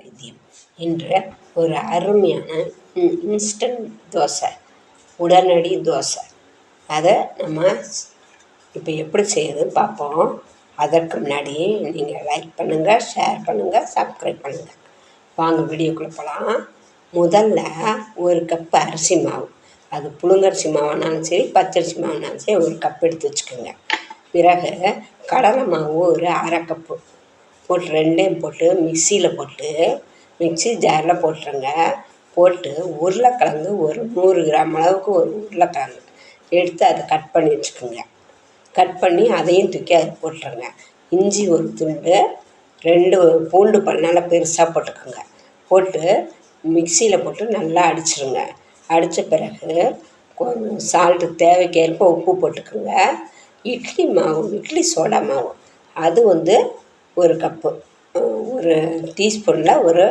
வைத்தியம் என்ற ஒரு அருமையான இன்ஸ்டன்ட் தோசை உடனடி தோசை. அதை நம்ம இப்போ எப்படி செய்யுதுன்னு பார்ப்போம். அதற்கு முன்னாடி நீங்கள் லைக் பண்ணுங்கள் ஷேர் பண்ணுங்கள் சப்ஸ்கிரைப் பண்ணுங்கள் வாங்க வீடியோக்குள்ளே போகலாம் முதல்ல ஒரு கப் அரிசி மாவு. அது புழுங்கரிசி மாவுனாலும் சரி பச்சரிசி மாவுனாலும் சரி ஒரு கப் எடுத்து வச்சுக்கோங்க. பிறகு கடலை மாவு ஒரு அரை கப்பு போட்டு ரெண்டையும் போட்டு மிக்சியில் போட்டு மிக்சி ஜாரில் போட்டுருங்க. போட்டு உருளைக்கிழங்கு ஒரு நூறு கிராம் அளவுக்கு ஒரு உருளைக்கிழங்கு எடுத்து அதை கட் பண்ணி வச்சுக்கோங்க. கட் பண்ணி அதையும் தூக்கி அது போட்டுருங்க. இஞ்சி ஒரு துண்டு ரெண்டு பூண்டு பல் நல்லா பெருசாக போட்டுக்கோங்க. போட்டு மிக்சியில் போட்டு நல்லா அடிச்சிருங்க. அடித்த பிறகு கொஞ்சம் சால்ட்டு தேவைக்கேற்ப உப்பு போட்டுக்கோங்க. இட்லி மாவு இட்லி சோடா மாவு அது வந்து ஒரு கப்பு ஒரு டீஸ்பூனில் ஒரு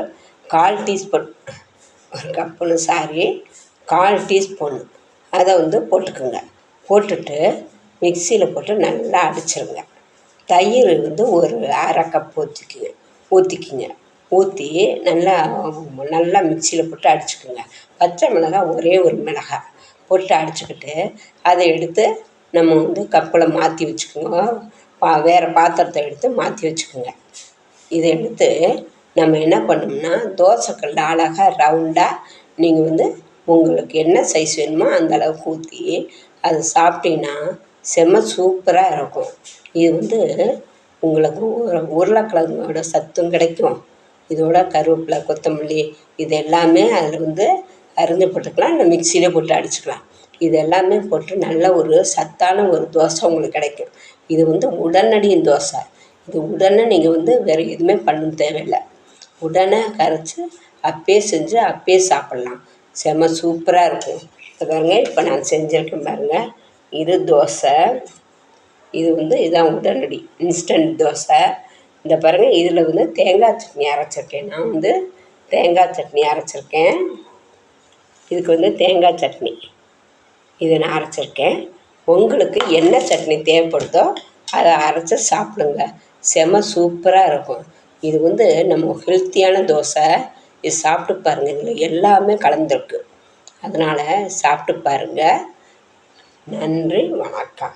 கால் டீஸ்பூன் ஒரு கப்புன்னு சாரி கால் டீஸ்பூன் அதை வந்து போட்டுக்கோங்க. போட்டுட்டு மிக்சியில் போட்டு நல்லா அடிச்சிருங்க. தயிர் வந்து ஒரு அரை கப் ஊற்றிக்குங்க ஊற்றிக்கிங்க ஊற்றி நல்லா நல்லா மிக்சியில் போட்டு அடிச்சுக்கோங்க. பச்சை மிளகாய் ஒரே ஒரு மிளகாய் போட்டு அடிச்சுக்கிட்டு அதை எடுத்து நம்ம வந்து கப்பில் மாற்றி வச்சுக்கோங்க. பா வேறு பாத்திரத்தை எடுத்து மாற்றி வச்சுக்கோங்க. இதை எடுத்து நம்ம என்ன பண்ணோம்னா தோசைக்கல்ல அழகாக ரவுண்டாக நீங்கள் வந்து உங்களுக்கு என்ன சைஸ் வேணுமோ அந்த அளவுக்கு ஊற்றி அதை சாப்பிட்டீங்கன்னா செம்ம சூப்பராக இருக்கும். இது வந்து உங்களுக்கு உரு உருளைக்கிழங்கோட சத்தும் கிடைக்கும். இதோட கருவேப்பிலை கொத்தமல்லி இது எல்லாமே அதில் வந்து அரிஞ்சு போட்டுக்கலாம். இல்லை மிக்சியிலே போட்டு அடிச்சுக்கலாம். இது எல்லாமே போட்டு நல்ல ஒரு சத்தான ஒரு தோசை உங்களுக்கு கிடைக்கும். இது வந்து உடனடி தோசை. இது உடனே நீங்கள் வந்து வேறு எதுவுமே பண்ண தேவையில்லை. உடனே கரைச்சி அப்பயே செஞ்சு அப்பயே சாப்பிட்லாம். செம சூப்பராக இருக்கும். இப்போ பாருங்கள் இப்போ நான் செஞ்சுருக்கேன் பாருங்கள் இது தோசை. இது வந்து இதான் உடனடி இன்ஸ்டன்ட் தோசை. இந்த பாருங்கள் இதில் வந்து தேங்காய் சட்னி அரைச்சிருக்கேன். நான் வந்து தேங்காய் சட்னி அரைச்சிருக்கேன். இதுக்கு வந்து தேங்காய் சட்னி. இதை நான் அரைச்சிருக்கேன். உங்களுக்கு என்ன சட்னி தேவைப்படுதோ அதை அரைச்சி சாப்பிடுங்க. செம சூப்பராக இருக்கும். இது வந்து நம்ம ஹெல்த்தியான தோசை. இது சாப்பிட்டு பாருங்கள் இதில் எல்லாமே கலந்துருக்கு. அதனால் சாப்பிட்டு பாருங்கள் நன்றி. வணக்கம்.